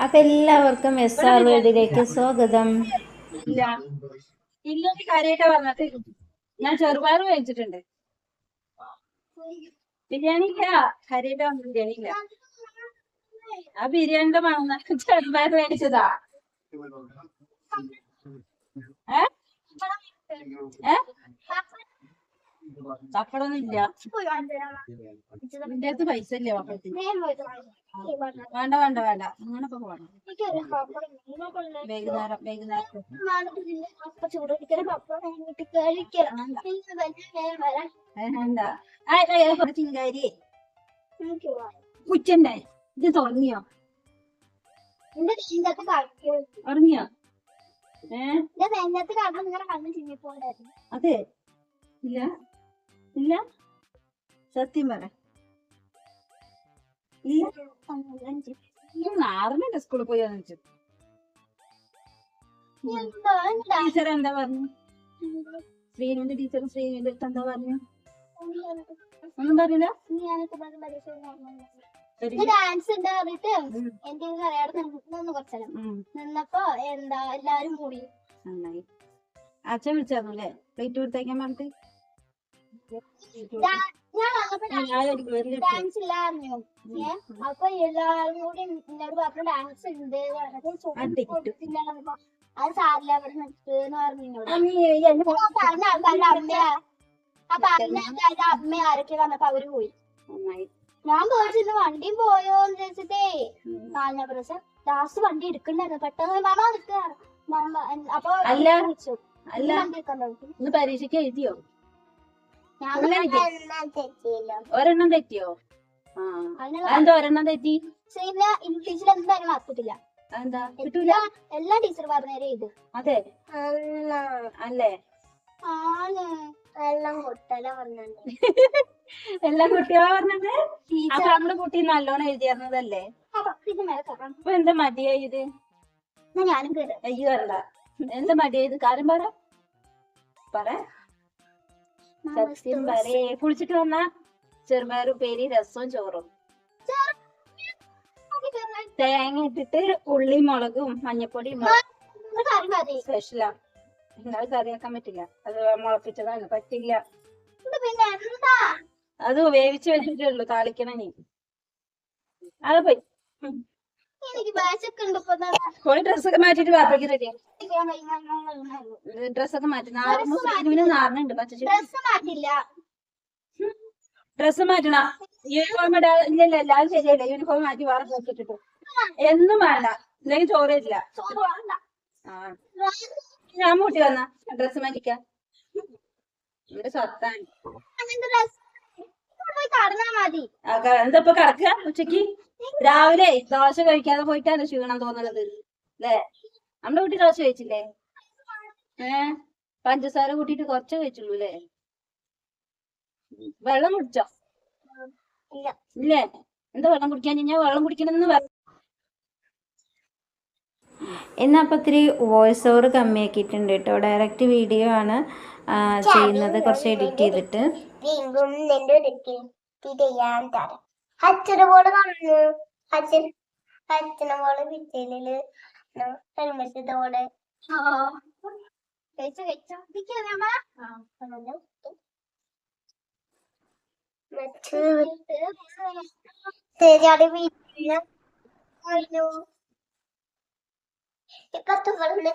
അപ്പൊ എല്ലാവർക്കും S R വീടിലേക്ക് സ്വാഗതം. ഇല്ല. ഇല്ലെന്ന് കാര്യമായിട്ടാ പറഞ്ഞത് ഞാൻ ചെറുപയർ കഴിച്ചിട്ടുണ്ട് ബിരിയാണി ഇല്ല കാര്യമായിട്ട് പറഞ്ഞ ബിരിയാണി ഇല്ല ആ ബിരിയാണിന്റെ മണം ചെറുപയർ മേടിച്ചതാ ഏ? ഏ? പപ്പടൊന്നും ഇല്ല നിന്റെ അടുത്ത് പൈസ ഇല്ലേ പപ്പടത്തിന് വേണ്ട വേണ്ട വേണ്ട. അങ്ങനെ ഇപ്പൊ പോകണം. വൈകുന്നേരം വൈകുന്നേരം വേണ്ട. ചിങ്കാരി. ഉച്ചന്റെ ഇത് തുടങ്ങിയോ ഉറങ്ങിയോ ഏഹ് അതെ. ഇല്ല. ഇല്ല. സത്യം പറ. നാറിനുണ്ട് സ്കൂളിൽ പോയി വന്നിട്ട് ടീച്ചർ എന്താ പറഞ്ഞു? ശ്രീനുവിന്റെ ടീച്ചറും ശ്രീനുവിന്റെ അടുത്ത് എന്താ പറഞ്ഞു? ഒന്നും പറഞ്ഞില്ല? ഡാൻസ് ഉണ്ട് പറഞ്ഞിട്ട് എന്റെ കരയാട് നിന്ന് കുറച്ചേരം. നിന്നപ്പോ എന്താ? എല്ലാരും കൂടി. അച്ഛൻ വിളിച്ചായിരുന്നു അല്ലേ? പ്ലേറ്റ് കൊടുത്തേക്കാൻ പറഞ്ഞിട്ട്? ഡാൻസ് ഇല്ലായിരുന്നു അപ്പൊ എല്ലാരും കൂടി എന്നോട് പറഞ്ഞു ഡാൻസ് ഉണ്ട് അത് സാറില്ല അവിടെ നിൽക്കുന്ന് പറഞ്ഞു പറഞ്ഞ ആൾക്കാരുടെ അമ്മ ആ പറഞ്ഞ ആൾക്കാരുടെ അമ്മ ആരൊക്കെ വന്നപ്പോ അവർ പോയി. ഞാൻ പോയിട്ടില്ല വണ്ടിയും പോയോ എന്ന് ചോദിച്ചിട്ടേ നാലിന പ്രാവശ്യം. ലാസ്റ്റ് വണ്ടി എടുക്കണ്ടായിരുന്നു. പെട്ടെന്ന് മാമ നിൽക്കാറ് അപ്പൊ അല്ല. പരീക്ഷയ്ക്ക് എഴുതിയോ? ഒരെണ്ണം തെറ്റിയോ? ആ. എന്താ ഒരെണ്ണം തെറ്റി? ഇംഗ്ലീഷിൽ എന്തായാലും മാർക്കിട്ടില്ല എന്താ കിട്ടൂല? എല്ലാ ടീച്ചർ പറഞ്ഞേരെ ഇത്. അതെ. അല്ലേ. എല്ലാം കൊട്ടല പറഞ്ഞത്. എല്ലാം കുട്ടികളെ പറഞ്ഞത്? അപ്പൊ നമ്മുടെ കുട്ടി നല്ലോണം എഴുതിയിരുന്നതല്ലേ ഇത് അപ്പൊ എന്താ മടിയായത് എന്നാ ഞാനും അയ്യോ അല്ല. എന്താ മടിയായത് കാര്യം പറ. പറ. സത്യം പറയേ. കുളിച്ചിട്ട് വന്ന ചെറുപയറും പേരി രസവും ചോറും. തേങ്ങ ഇട്ടിട്ട് ഉള്ളി മുളകും മതി സ്പെഷ്യലാ നിങ്ങൾ കറിയാക്കാൻ പറ്റില്ല. അത് മുളപ്പിച്ചതാണ്. പറ്റില്ല. അത് വേവിച്ച് വെച്ചിട്ടുള്ളൂ താളിക്കണ നീ. അത് പോയി. ഡ്രസ്സൊക്കെ മാറ്റിട്ട് വാപ്പയ്ക്ക് റെഡി. ഡ്രസ്സൊക്കെ മാറ്റി. നാറിന് നാറിനുണ്ട് പച്ച ഡ്രസ്സ് മാറ്റണം. യൂണിഫോം ഇടാ ഇല്ലല്ല എല്ലാവരും ശരിയല്ല യൂണിഫോം മാറ്റി വേറെ ഡ്രസ് ഇട്ടിട്ട്. എന്നും വേണ്ട. ഇല്ലെങ്കിൽ ചോറില്ല ആ. ഞാൻ കൂട്ടി വന്ന. ഡ്രസ്സ് മാറ്റിക്കാം. എന്റെ സ്വത്താണ് അങ്ങനത്തെ ഡ്രസ് പോയി കടന്നാ മതി ആ, ക- എന്താ ഇപ്പൊ കിടക്കുക ഉച്ചയ്ക്ക്? രാവിലെ ദോശ കഴിക്കാതെ പോയിട്ടാണ് ക്ഷീണം തോന്നുന്നത് അല്ലേ നമ്മുടെ കുട്ടി ദോശ കഴിച്ചില്ലേ? ഏ? പഞ്ചസാര കൂട്ടിട്ട് കുറച്ച് കഴിച്ചുള്ളൂ അല്ലേ വെള്ളം കുടിച്ചോ? ഇല്ല. ഇല്ലേ? എന്താ വെള്ളം കുടിക്കാൻ? കഴിഞ്ഞാ വെള്ളം കുടിക്കണമെന്ന് പറ എന്നാ അപ്പൊ ഇത്തിരി വോയിസ് ഓവർ കമ്മിയാക്കിയിട്ടുണ്ട് കേട്ടോ. ഡയറക്റ്റ് വീഡിയോ ആണ് ചെയ്യുന്നത് കുറച്ച് എഡിറ്റ് ചെയ്തിട്ട്. വീണ്ടും നിന്റെ ഒരുക്കി തിരയാൻ തരാം. അച്ഛനെ പോലെ വന്നു. അച്ഛൻ അച്ഛനെ പോലെ വിറ്റലിൽ ഹെൽമെറ്റ് ഇതോടെ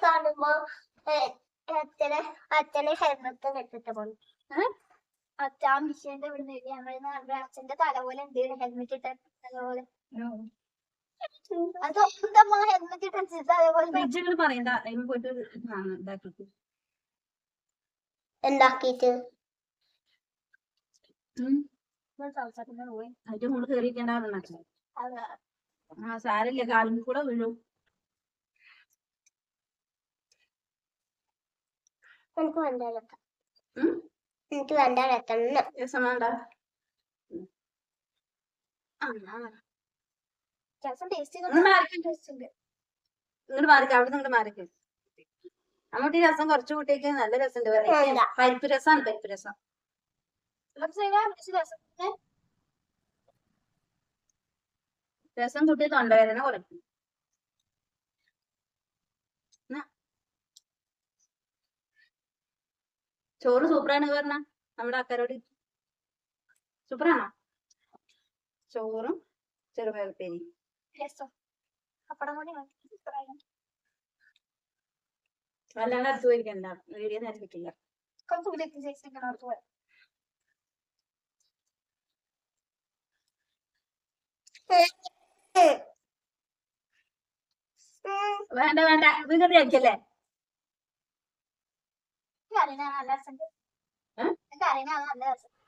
കാണുമ്പോ അച്ഛനെ അച്ഛനെ ഹെൽമെറ്റ് കെട്ടിട്ട് പോകും ആ മിഷീന്റെ ഇവിടെ നിന്ന് ഞങ്ങൾ അച്ഛന്റെ തല പോലെ എന്തെങ്കിലും ഹെൽമെറ്റ് ഇട്ട തല പോലെ അത് ഹെൽമെറ്റ് ഇട്ട ഫ്രിഡ്ജുകൾ പറയണ്ട. ഉം. അതിന്റെ മുകളിൽ അച്ഛൻ. ആ സാരല്ലേ കാലിൽ കൂടെ വീഴും? എനിക്ക് വേണ്ട എത്തണം. അങ്ങോട്ട് രസം കുറച്ച് കൂട്ടിയൊക്കെ നല്ല രസമുണ്ട്. പരിപ്പ് രസമാണ് പരിപ്പ് രസം. രസം. കുട്ടി തൊണ്ടവേദന കുറയ്ക്കും. ചോറ് സൂപ്പറാണ് പറഞ്ഞ നമ്മുടെ അക്കരോട് സൂപ്പറാണോ? ചോറും ചെറുപയർപ്പേരി. വല്ലാണ്ട് അടുത്ത് പോയിരിക്കണ്ട. വീഡിയോ. വേണ്ട വേണ്ട. വികൃതി അടിക്കല്ലേ കറിനാ നല്ല രസമുണ്ട്. ഏ? കറിനാ നല്ല രസം.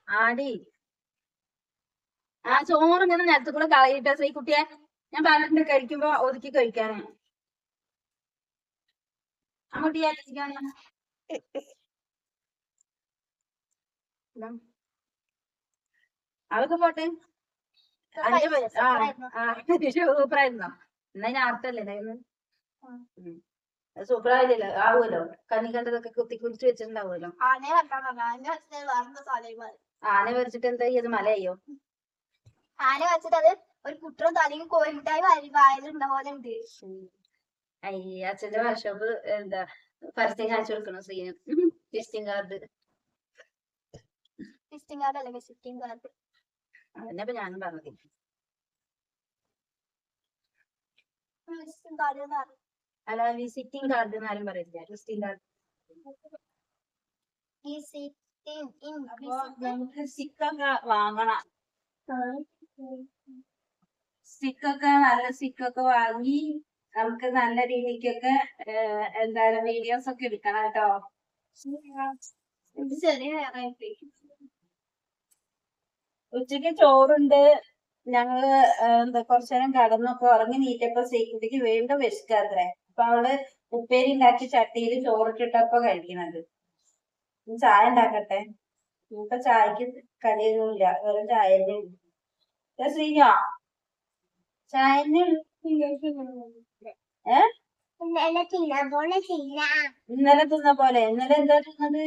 ആടി. ആ ചോറ് ഇങ്ങനെ നിലത്ത് കൂടെ കളയിട്ട ശ്രീ കുട്ടിയെ. ഞാൻ പറഞ്ഞിട്ടുണ്ട് കഴിക്കുമ്പോ ഒതുക്കി കഴിക്കാന്. അങ്ങോട്ട് ചെയ്യാൻ അതൊക്കെ പോട്ടെ. സൂപ്പറായിരുന്നോ. എന്നാ ഞാൻ അർത്ഥല്ലേ ഉം. സൂപ്പറായില്ലല്ലോ ആവുമല്ലോ? കണ്ണി കണ്ടതൊക്കെ കുത്തി കുറിച്ച് വെച്ചിട്ടുണ്ടാവുമല്ലോ. ആന വരച്ചിട്ട് എന്താ ചെയ്യത് മലയോ ആന വെച്ചിട്ട് അത് ഒരു കുട്ടറും തലയും വാരി വായലുണ്ട പോലെ ഉണ്ട്. അയ്യ അച്ഛന്റെ വർഷോപ്പ് എന്താ? പരസ്യം കാണിച്ചു കൊടുക്കണം scene? Visiting card visiting card അല്ല വിസിറ്റിംഗ് കാർഡ് അതന്നെ ഞാനും പറഞ്ഞത്. വിസിറ്റിംഗ് കാർഡ് എന്ന് പറഞ്ഞു. അല്ല വിസിറ്റിംഗ് കാർഡ് എന്നാലും പറയില്ല വിസിറ്റിംഗ് കാർഡ് നമുക്ക് വാങ്ങണം. സ്റ്റിക്കൊക്കെ നല്ല സ്റ്റിക്കൊക്കെ വാങ്ങി നമുക്ക് നല്ല രീതിക്കൊക്കെ എന്തായാലും എന്താണ് വീഡിയോസ് ഒക്കെ എടുക്കണം കേട്ടോ. ചെറിയ ഉച്ചയ്ക്ക് ചോറുണ്ട്. ഞങ്ങൾ എന്താ കുറച്ചു നേരം കടന്നൊക്കെ ഉറങ്ങി നീറ്റപ്പോ സീക്കുട്ടിക്ക് വീണ്ടും വിശക്കാത്രേ. അപ്പൊ അവൾ ഉപ്പേരി ഉണ്ടാക്കി ചട്ടിയിൽ ചോറിട്ടിട്ടപ്പോ കഴിക്കണത്. ചായ ഉണ്ടാക്കട്ടെ ഇപ്പൊ ചായക്ക് കടിയൊന്നുമില്ല വെറും ചായ ശ്രീഞ്ഞോ ചായ ഏ? ഇന്നലെ തിന്നാ പോലെ ഇന്നലെ എന്താ തിന്നത്?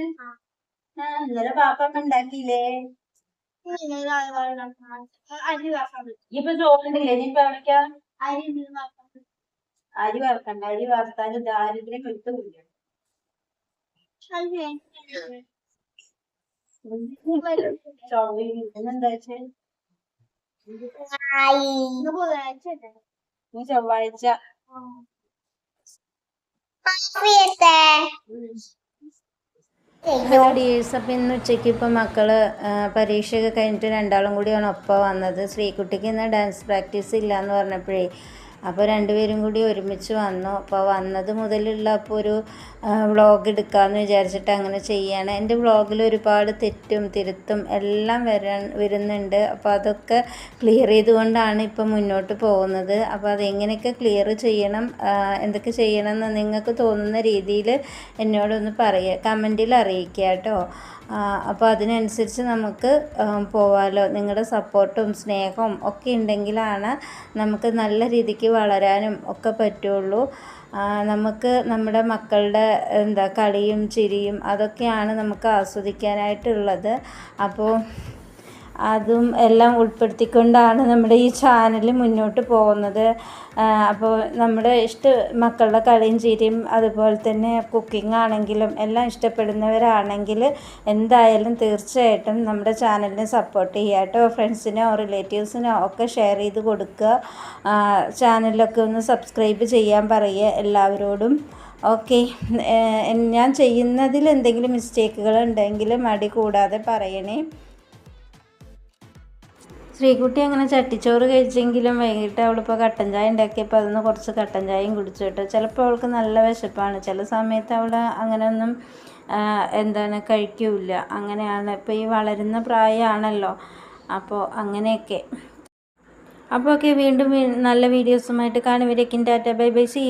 ആ. ഇന്നലെ പാപ്പമ്മ ഉണ്ടാക്കിയില്ലേ ഇപ്പൊ ചോറുണ്ടില്ലേ? ഇനിയിപ്പൊ എവിടേക്കാ? അരി വറക്കണ്ട അരി വറുത്താൽ ദാരിദ്ര്യം എടുത്തു കുടിക്കണം നീ വെച്ചേ? ഇന്ന് ഉച്ചയ്ക്ക് ഇപ്പൊ മക്കൾ ചൊവ്വാഴ്ച. ഹലോ ഡിയേഴ്സ് അപ്പം ഇന്ന് ഉച്ചയ്ക്ക് ഇപ്പോൾ മക്കൾ പരീക്ഷയൊക്കെ കഴിഞ്ഞിട്ട് രണ്ടാളും കൂടിയാണ് ഒപ്പം വന്നത്. ശ്രീകുട്ടിക്ക് ഇന്ന് ഡാൻസ് പ്രാക്ടീസ് ഇല്ല എന്ന് പറഞ്ഞപ്പോഴേ അപ്പോൾ രണ്ടുപേരും കൂടി ഒരുമിച്ച് വന്നു. അപ്പോൾ വന്നത് മുതലുള്ള അപ്പോൾ ഒരു വ്ളോഗ് എടുക്കാമെന്ന് വിചാരിച്ചിട്ട് അങ്ങനെ ചെയ്യാണ്. എന്റെ വ്ളോഗിൽ ഒരുപാട് തെറ്റും തിരുത്തും എല്ലാം വരാൻ വരുന്നുണ്ട്. അപ്പോൾ അതൊക്കെ ക്ലിയർ ചെയ്തുകൊണ്ടാണ് ഇപ്പോൾ മുന്നോട്ട് പോകുന്നത്. അപ്പോൾ അതെങ്ങനെയൊക്കെ ക്ലിയർ ചെയ്യണം എന്തൊക്കെ ചെയ്യണം എന്ന് നിങ്ങൾക്ക് തോന്നുന്ന രീതിയിൽ എന്നോടൊന്ന് പറയുക കമന്റിൽ അറിയിക്കുക കേട്ടോ അപ്പോൾ അതിനനുസരിച്ച് നമുക്ക് പോവാലോ. നിങ്ങളുടെ സപ്പോർട്ടും സ്നേഹവും ഒക്കെ ഉണ്ടെങ്കിലാണ് നമുക്ക് നല്ല രീതിക്ക് വളരാനും ഒക്കെ പറ്റുള്ളൂ. നമുക്ക് നമ്മുടെ മക്കളുടെ എന്താ കളിയും ചിരിയും അതൊക്കെയാണ് നമുക്ക് ആസ്വദിക്കാനായിട്ടുള്ളത്. അപ്പോൾ അതും എല്ലാം ഉൾപ്പെടുത്തിക്കൊണ്ടാണ് നമ്മുടെ ഈ ചാനൽ മുന്നോട്ട് പോകുന്നത്. അപ്പോൾ നമ്മുടെ ഇഷ്ട മക്കളുടെ കളിയും ചിരിയും അതുപോലെ തന്നെ കുക്കിംഗ് ആണെങ്കിലും എല്ലാം ഇഷ്ടപ്പെടുന്നവരാണെങ്കിൽ എന്തായാലും തീർച്ചയായിട്ടും നമ്മുടെ ചാനലിനെ സപ്പോർട്ട് ചെയ്യുക കേട്ടോ. ഫ്രണ്ട്സിനോ റിലേറ്റീവ്സിനോ ഒക്കെ ഷെയർ ചെയ്ത് കൊടുക്കുക. ചാനലിലൊക്കെ ഒന്ന് സബ്സ്ക്രൈബ് ചെയ്യാൻ പറയുക എല്ലാവരോടും. ഓക്കെ ഞാൻ ചെയ്യുന്നതിൽ എന്തെങ്കിലും മിസ്റ്റേക്കുകൾ ഉണ്ടെങ്കിൽ മടി കൂടാതെ പറയണേ. ശ്രീകുട്ടി അങ്ങനെ ചട്ടിച്ചോറ് കഴിച്ചെങ്കിലും വൈകിട്ട് അവളിപ്പോൾ കട്ടൻ ചായ ഉണ്ടാക്കിയപ്പോൾ അതൊന്ന് കുറച്ച് കട്ടൻ ചായയും കുടിച്ചു കേട്ടോ. ചിലപ്പോൾ അവൾക്ക് നല്ല വിശപ്പാണ്. ചില സമയത്ത് അവൾ അങ്ങനെയൊന്നും എന്താണ് കഴിക്കൂല അങ്ങനെയാണ്. ഇപ്പോൾ ഈ വളരുന്ന പ്രായമാണല്ലോ. അപ്പോൾ അങ്ങനെയൊക്കെ. അപ്പോൾ ഓക്കെ വീണ്ടും നല്ല വീഡിയോസുമായിട്ട് കാണുവരേക്കും ടാറ്റ ബൈ ബൈ. സി